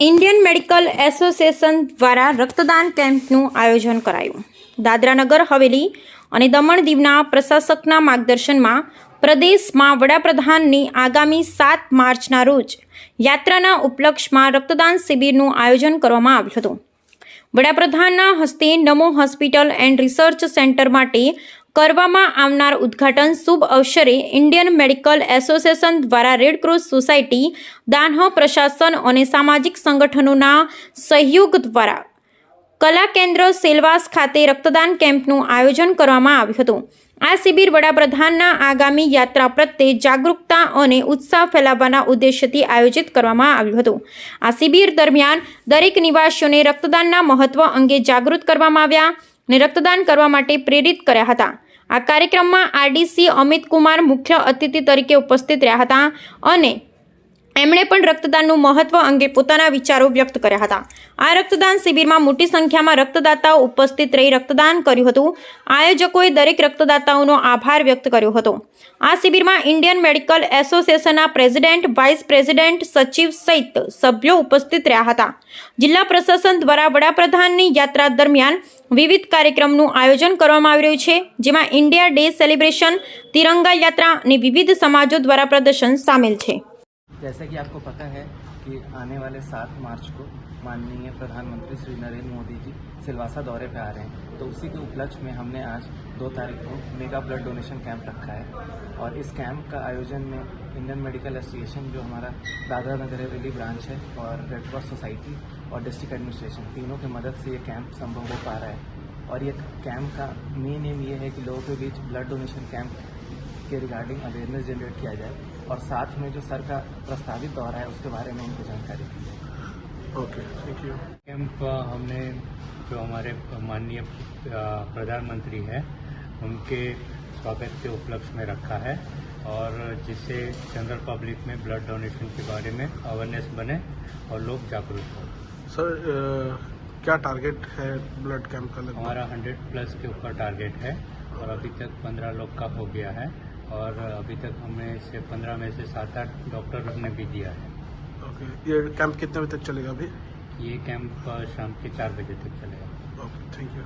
Indian medical association દ્વારા રક્તદાન કેમ્પનું આયોજન કરાયું. દાદરાનગર હવેલી અને દમણ દીવના પ્રશાસકના માર્ગદર્શનમાં પ્રદેશમાં વડાપ્રધાનની આગામી સાત માર્ચના રોજ યાત્રાના ઉપલક્ષમાં રક્તદાન શિબિરનું આયોજન કરવામાં આવ્યું હતું. વડાપ્રધાનના હસ્તે Namo hospital and research centre માટે કરવામાં આવનાર ઉદ્ઘાટન શુભ અવસરે ઇન્ડિયન મેડિકલ એસોસિએશન દ્વારા રેડક્રોસ સોસાયટી, દાનહ પ્રશાસન અને સામાજિક સંગઠનોના સહયોગ દ્વારા કલા કેન્દ્ર સેલવાસ ખાતે રક્તદાન કેમ્પનું આયોજન કરવામાં આવ્યું હતું. આ શિબિર વડાપ્રધાનના આગામી યાત્રા પ્રત્યે જાગૃતતા અને ઉત્સાહ ફેલાવવાના ઉદ્દેશ્યથી આયોજિત કરવામાં આવ્યું હતું. આ શિબિર દરમિયાન દરેક નિવાસીઓને રક્તદાનના મહત્વ અંગે જાગૃત કરવામાં આવ્યા અને રક્તદાન કરવા માટે પ્રેરિત કર્યા હતા. આ કાર્યક્રમમાં આરડીસી અમિત કુમાર મુખ્ય અતિથિ તરીકે ઉપસ્થિત રહ્યા હતા અને એમણે પણ રક્તદાનનું મહત્વ અંગે પોતાના વિચારો વ્યક્ત કર્યા હતા. આ રક્તદાન શિબિરમાં મોટી સંખ્યામાં રક્તદાતાઓ ઉપસ્થિત રહી રક્તદાન કર્યું હતું. આયોજકોએ દરેક રક્તદાતાઓનો આભાર વ્યક્ત કર્યો હતો. આ શિબિરમાં ઇન્ડિયન મેડિકલ એસોસિએશનના પ્રેસિડેન્ટ, વાઇસ પ્રેસિડેન્ટ, સચિવ સહિત સભ્યો ઉપસ્થિત રહ્યા હતા. જિલ્લા પ્રશાસન દ્વારા વડાપ્રધાનની યાત્રા દરમિયાન વિવિધ કાર્યક્રમનું આયોજન કરવામાં આવી રહ્યું છે, જેમાં ઇન્ડિયા ડે સેલિબ્રેશન, તિરંગા યાત્રા અને વિવિધ સમાજો દ્વારા પ્રદર્શન સામેલ છે. जैसा कि आपको पता है कि आने वाले सात मार्च को माननीय प्रधानमंत्री श्री नरेंद्र मोदी जी सिलवासा दौरे पे आ रहे हैं। तो उसी के उपलक्ष्य में हमने आज दो तारीख को मेगा ब्लड डोनेशन कैंप रखा है। और इस कैंप का आयोजन में इंडियन मेडिकल एसोसिएशन, जो हमारा दादरा नगर हवेली ब्रांच है, और रेड क्रॉस सोसाइटी और डिस्ट्रिक्ट एडमिनिस्ट्रेशन तीनों की मदद से ये कैंप संभव हो पा रहा है। और ये कैंप का मेन एम ये है कि लोगों के बीच ब्लड डोनेशन कैंप के रिगार्डिंग अवेयरनेस जनरेट किया जाए और साथ में जो सर का प्रस्तावित दौरा है उसके बारे में उनको जानकारी दी जाए। ओके थैंक यू कैंप हमने जो हमारे माननीय प्रधानमंत्री हैं उनके स्वागत के उपलक्ष्य में रखा है और जिससे जनरल पब्लिक में ब्लड डोनेशन के बारे में अवेयरनेस बने और लोग जागरूक हों। सर क्या टारगेट है ब्लड कैंप का हमारा 100 प्लस के ऊपर टारगेट है और अभी तक 15 लोग का हो गया है। और अभी तक हमने इसे पंद्रह में से सात आठ डॉक्टर ने भी दिया है। ओके ये कैंप कितने बजे तक चलेगा अभी? ये कैंप शाम के चार बजे तक चलेगा। Okay thank you